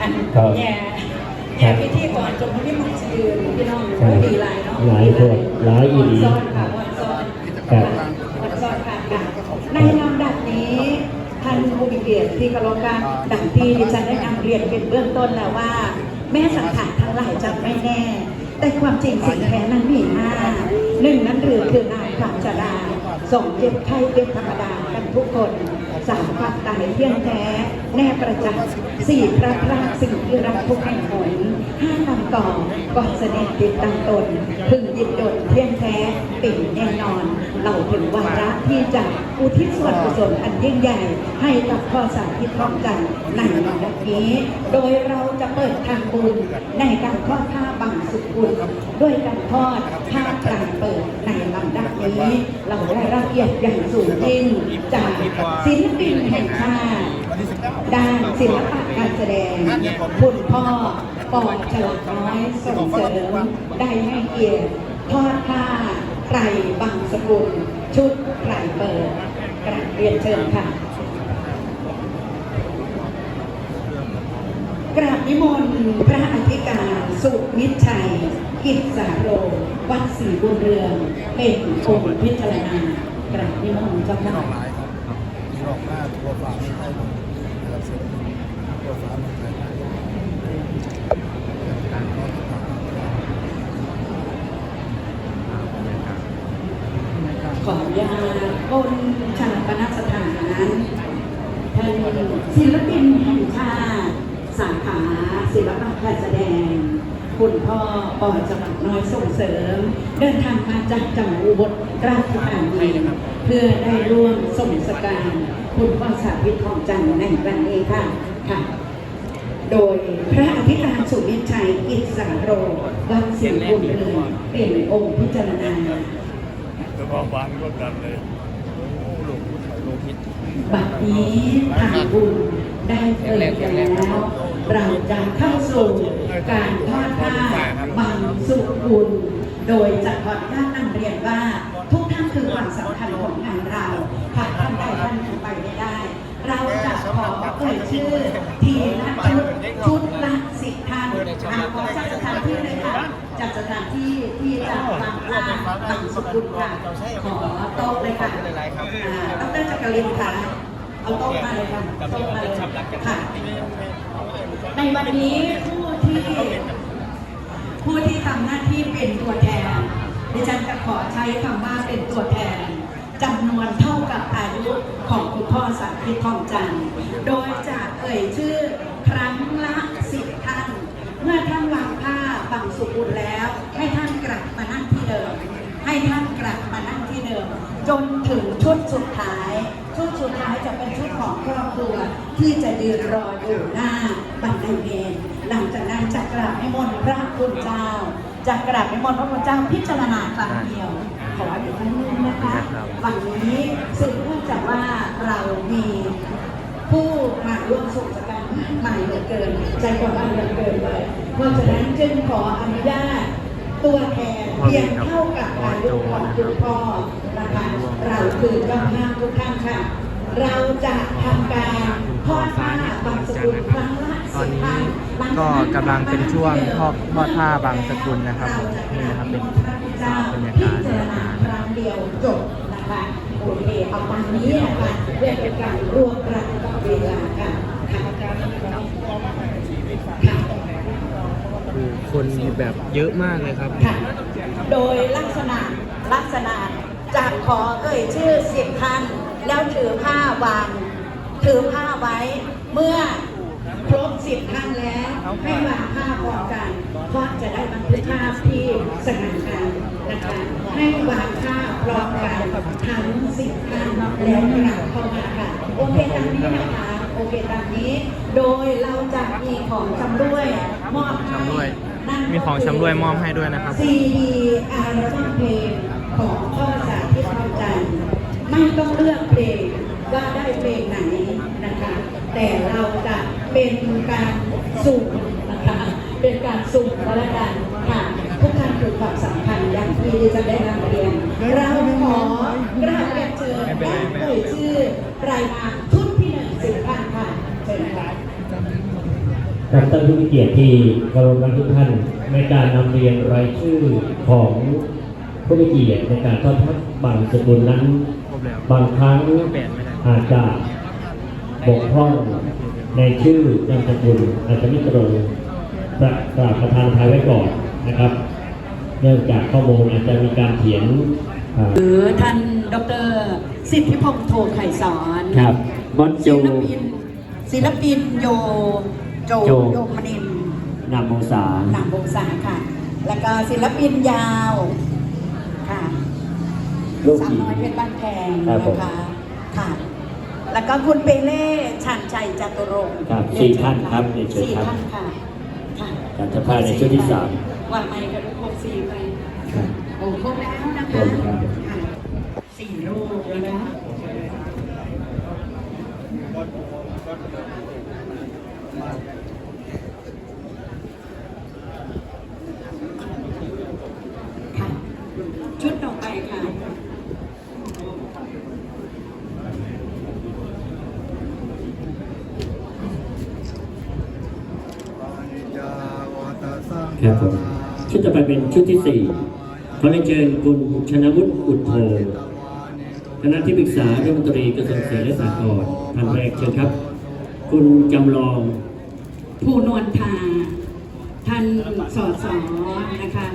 อันครับแย่แย่พิธีก่อนจนพี่มันชื่อพี่น้องใช่ดีหลายเนาะหลายคนหลายอีหลีวันซ้อนค่ะวันซ้อนครับวันซ้อนค่ะค่ะในลำดับนี้ท่านผู้มีเกียรติที่เคารพกันดังที่ดิฉันได้นำเรียนเป็นเบื้องต้นแล้วว่า แม่สังขารทั้งหลายจำไม่แน่ แต่ความจริงสิ่งแท้นั้นมีห้าหนึ่งนั้นคือคือนายพระจดาสองเจ็บไข้เป็นธรรมดากันทุกคน สามความตายเที่ยงแท้ แน่ประจักษ์สี่พระรากสิ่งที่รักทุกแห่งหนห้านำก่อนก่อนเสด็จติดตั้งตน พึงยินดนเที่ยงแท้ปิ่นแน่นอนเราถึงวาระที่จะอุทิศส่วนกุศลอันยิ่งใหญ่ ให้กับพ่อสาธิตพร้อมกันในวันนี้ โดยเราจะเปิดทางบุญในการทอดผ้าบังสุกุลด้วยการทอดผ้ากลางเปิดในลำดับนี้ เราได้รับเกียรติอย่างสูงยิ่งจากศิลปนแห่งชาติด้านศิลปะการแสดงคุณพ่อปอฉลาดน้อยส่งเสริมได้ให้เกียรติทอดผ้าไตรบังสกุล ชุดไตรเปิดกราบเรียนเชิญค่ะกราบนิมนต์พระอธิการสุมิตรชัย กิจสาโร วัดศรีบุญเรือง เป็นองค์พิจารณากราบนิมนต์เจ้าค่ะ รับมีรอบหน้าตัวฝาไม่ให้นะครับเสร็จตัวฝาไม่ให้ขออนุญาบนชาปนสถานนั้นท่านศิลปินแห่งชาติสาขาศิลปะการแสดง คุณพ่อปอจังหวัดน้อยส่งเสริม เดินทางมาจากจังหวัดอุบลราชธานีเพื่อได้ร่วมส่งสการ คุณพ่อสาธิตทองจันทร์ในวันนี้ค่ะค่ะ โดยพระอธิการสุวิชัยกิจสาโรวัดศรีบุญเรืองเป็นองค์พิจารณาแต่ว่าบานก็ดันเลยโอ้โหลงผู้ถ่ายโลหิตบัดนี้ทางบุญได้เปิดแล้ว เราจะเข้าสู่การทอดผ้าบางสุกุล โดยจะขออนุญาตนำเรียนว่า ทุกท่านคือควันสำคัญของงานเราหากท่านใดท่านหนึ่งไปไม่ได้ เราจะขอเอ่ยชื่อ ทีละชุดชุดละสิบท่านอาขอจัดสถานที่เลยค่ะจัดสถานที่ที่จะวางผ้าบางสุกุลค่ะขอโต๊ะเลยค่ะอ่าดรจักรินค่ะเอาโต๊ะมาเลยค่ะโต๊ะมาเลยค่ะ ในวันนี้ผู้ที่ผู้ที่ทำหน้าที่เป็นตัวแทนดิฉันจะขอใช้คำว่าเป็นตัวแทนจำนวนเท่ากับอายุของคุณพ่อสักดิ์ทิศทองจันทร์โดยจะเอ่ยชื่อครั้งละสิบท่าน เมื่อท่านวางผ้าบังสุกุลแล้ว ให้ท่านกลับมานั่งที่เดิม ให้ท่านกลับมานั่งที่เดิม จนถึงชุดสุดท้าย ชุดสุดท้ายจะเป็นชุดของครอบครัว ที่จะยืนรออยู่หน้าบันไดเมนหลังจากนั้นจะกราบนิมนต์พระคุณเจ้าจะกราบนิมนต์พระคุณเจ้าพิจารณาครั้งเดียว ขออยู่ท่านนึงนะคะวันนี้สืบเนื่องจากว่าเรามีผู้มาร่วมส่งสการมากมายเหลือเกินใจกว่าเหลือเกินเลยเพราะฉะนั้นจึงขออนุญาตตัวแทนเพียงเท่ากับอายุของคุณพ่อนะคะเราคือเจ้าภาพทุกท่านค่ะ เราจะทำการ บางสกุลครั้งละตอนนี้ก็กนั้นกำลังเป็นช่วงทอดทอดผ้าบางสกุลนะครับนี่นะครับเป็นภาพบรรยากาศพิจารณาครั้งเดียวจบนะคะโอเคเอาตามนี้นะคะเพื่อเป็นการรวบรัดกับเวลาค่ะคือคนแบบเยอะมากเลยครับ โดยลักษณะลักษณะจะขอเอ่ยชื่อสิบท่านแล้วถือผ้าวาง ถือผ้าไว้เมื่อ ครบสิบท่านแล้วให้วางผ้าพร้อมกันเพราะจะได้บันทึกภาพที่สง่างามนะคะให้วางผ้าพร้อมกันทั้งสิบท่านแล้วกลับเข้ามาค่ะโอเคตามนี้นะคะโอเคตามนี้ โดยเราจะมีของจำด้วยมอบให้ชำร่วยนั่นก็มีของชำร่วยมอบให้ด้วยนะครับซีดีอัลบั้มเพลงของพ่อสาธิตทองจันทร์ไม่ต้องเลือกเพลงว่าได้เพลงไหนนะคะ แต่เราจะ เป็นการสุ่มนะคะเป็นการสุ่มก็แล้วกันค่ะทุกท่านคือความสำคัญอย่างที่ดิฉันได้นำเรียนเราขอกราบเรียนเชิญและเอ่ยชื่อรายนามชุดที่หนึ่งสิบท่านค่ะเชิญค่ะครับท่านผู้มีเกียรติที่เคารพรักทุกท่านในการนำเรียนรายชื่อของผู้มีเกียรติในการทอดทักบางสกุลนั้น บางครั้งอาจจะ บกพร่องในชื่อนามสกุลอาจจะไม่ตรงประกราบประธานทายไว้ก่อนนะครับ เนื่องจากข้อมูลอาจจะมีการเขียนอ่าหรือท่านดรสิทธิพงษ์โทไข่สอนครับมอนโจศิลปินศิลปินโยโจโจโยมนินนามโมสาหนามวงศาค่ะ แล้วก็ศิลปินยาวค่ะลูกสาวหญิงน้อยเพชรบ้านแพงครับผมนะคะค่ะ แล้วก็คุณเปเล่ชันชัยจตุรงค์ครับสี่ท่านครับเรียนเชิญสี่ครับ ท่านค่ะค่ะการจะพาในช่วงที่สามว่าไม่กระดูกหกสี่ไปครับโอ้ครบแล้วนะครคะบครับ ค่ะสี่รูปแล้วนะค่ะชุดต่อไปค่ะ ครับผม ชุดต่อไปเป็นชุดที่สี่ขอเรียนเชิญคุณชนวุฒิอุดโทคณะที่ปรึกษารัฐมนตรีกระทรวงเกษตรและสหกรณ์ท่านแรกเชิญครับ คุณจำลอง ผู้นวลทาท่านสอสอนะคะ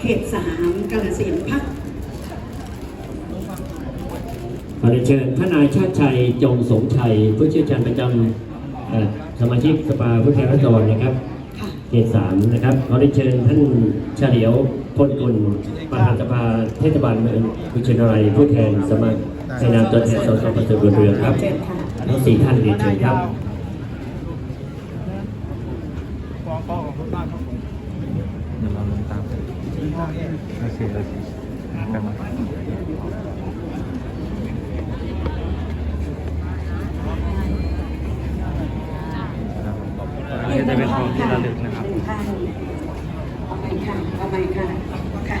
เขตสามกาลสินธุ์พักขอเรียนเชิญท่านนายชาติชัยจงสงชัยผู้เชี่ยวชาญประจำเอ่อสมาชิกสภาผู้แทนราษฎรนะครับค่ะ เขตสามนะครับขอเรียนเชิญท่านเฉลียวพลกุลประธานสภาเทศบาลเมืองกุชินารายผู้แทนสมัครในนามตัวแทนสสประเสริฐบุญเรือครับทั้งสี่ท่านเรียนเชิญครับเดี๋ยวเราลงตามไปโอเคโอเคแป๊บนึงครับอันนี้จะเป็น ของที่ระลึกนะครับหนึ่งท่านเอาไปค่ะเอาไปค่ะค่ะ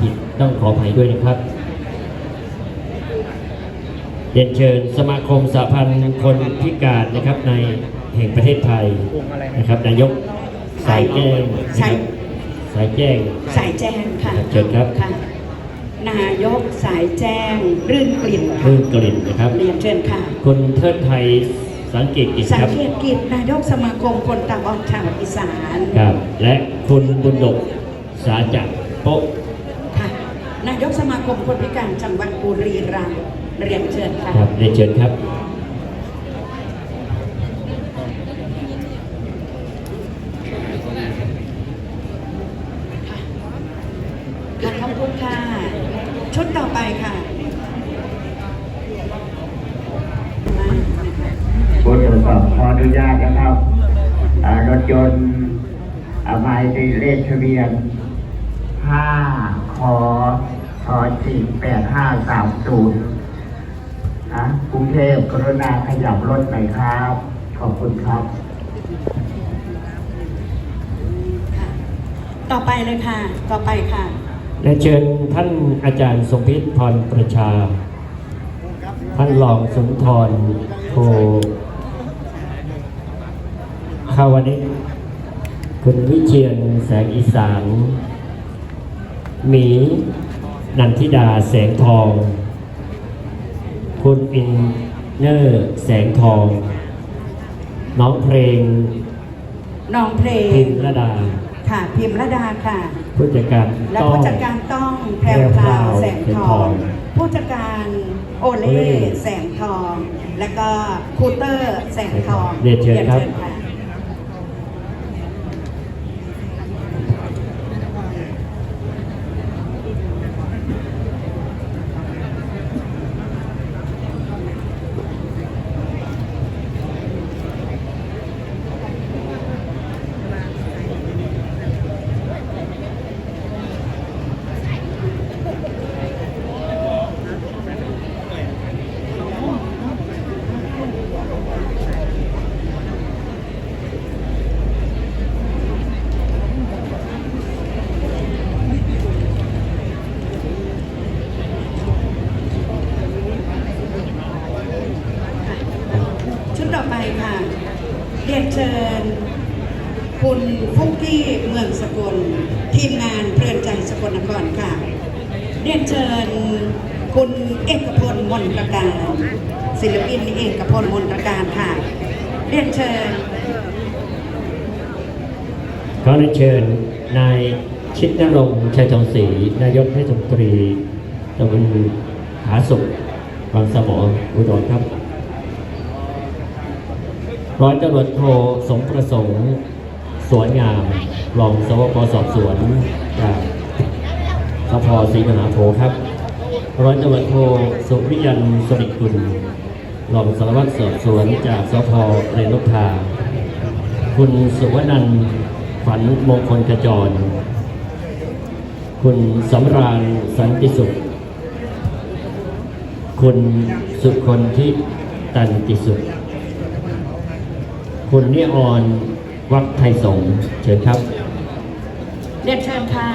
ผิดต้องขออภัยด้วยนะครับเรียนเชิญสมาคมสหพันธ์คนพิการนะครับในแห่งประเทศไทยนะครับนายกสายแจ้งนะครับสายแจ้งสายแจ้งค่ะเชิญครับค่ะนายกสายแจ้งรื่นกลิ่นค่ะรื่นกลิ่นนะครับเรียนเชิญค่ะคุณเทิดไทย สังเกตกิจสังครับเกตกิจนายกสมาคมคนตาบอดชาวอีสานครับ และคุณบุญดกสาจักรโป๊ะค่ะนายกสมาคมคนพิการจังหวัดบุรีรัมย์เรียนเชิญค่ะ ครับเรียนเชิญครับ ค่ะขอบคุณค่ะ ชุดต่อไปค่ะ บททดสอบขออนุญาตนะครับอ่ารถยนต์อาหมายเลขทะเบียน 5 คอทอจิ8530นะกรุงเทพกรุณาขยับรถหน่อยครับ ขอบคุณครับค่ะต่อไปเลยค่ะ ต่อไปค่ะเรียนเชิญท่านอาจารย์ทรงพิษพรประชา ท่านรองสุนทรโทข้าวนิชคุณวิเชียนแสงอีสานหมีนันทิดาแสงทอง คุณอินเนอร์แสงทอง น้องเพลงน้องเพลพิงมระดา ค่ะพิมระดาค่ะ ผู้จัดการและต้อง ผู้จัดการต้องแพรวพราวแสงทอง ผู้จัดการโอเล่แสงทอง และก็คูเตอร์แสงทองเรียนเชิญครับค่ะ ยนเชิญ คุณฟุกกี้เมืองสกลทีมงานเพลินใจสกลนครค่ะ เรียนเชิญคุณเอกพลมนตรการศิลปินเอกพลมนตรการค่ะ เรียนเชิญขอเรียนเชิญนายชิดนรงค์ชัยทองศรีนายกเทศมนตรีตำบลผาสุกบางสมออุดรครับ ร้อยตำรวจโทสมประสงค์สวนงามรองสวปสอบสวนจากสพศรีมหาโพครับ ร้อยตำรวจโทสุริยันสริกุลรองสารวัตรสอบสวนจากสพเรนกทาคุณสุวนันฝันมงคลกระจร คุณสำราญสันติสุข คุณสุคนทิตันติสุข คุณนิออนวักไทยสงฆ์เชิญครับ เรียนเชิญค่ะ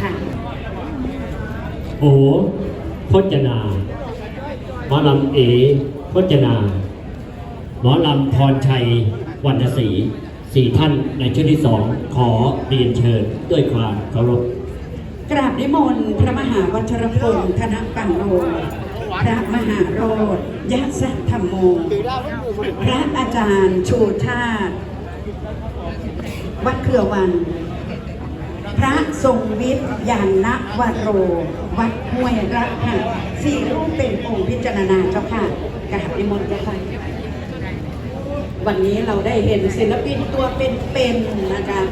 ค่ะ โอ้พจนาหมอลำเอพจนา หมอลำพรชัย วรรณศรีสี่ท่านในชุดที่สองขอเรียนเชิญด้วยความเคารพ กราบนิมนต์พระมหาวัชรพลธนปันโน พระมหาโรธยะสัทธรรมโม พระอาจารย์ชูชาติ วัดเครือวัน พระทรงวิทย์ยานนวโร วัดห้วยรักค่ะสี่รูปเป็นองค์พิจารณาเจ้าค่ะกราบนิมนต์เจ้าค่ะวันนี้เราได้เห็นศิลปินตัวเป็นๆนะคะ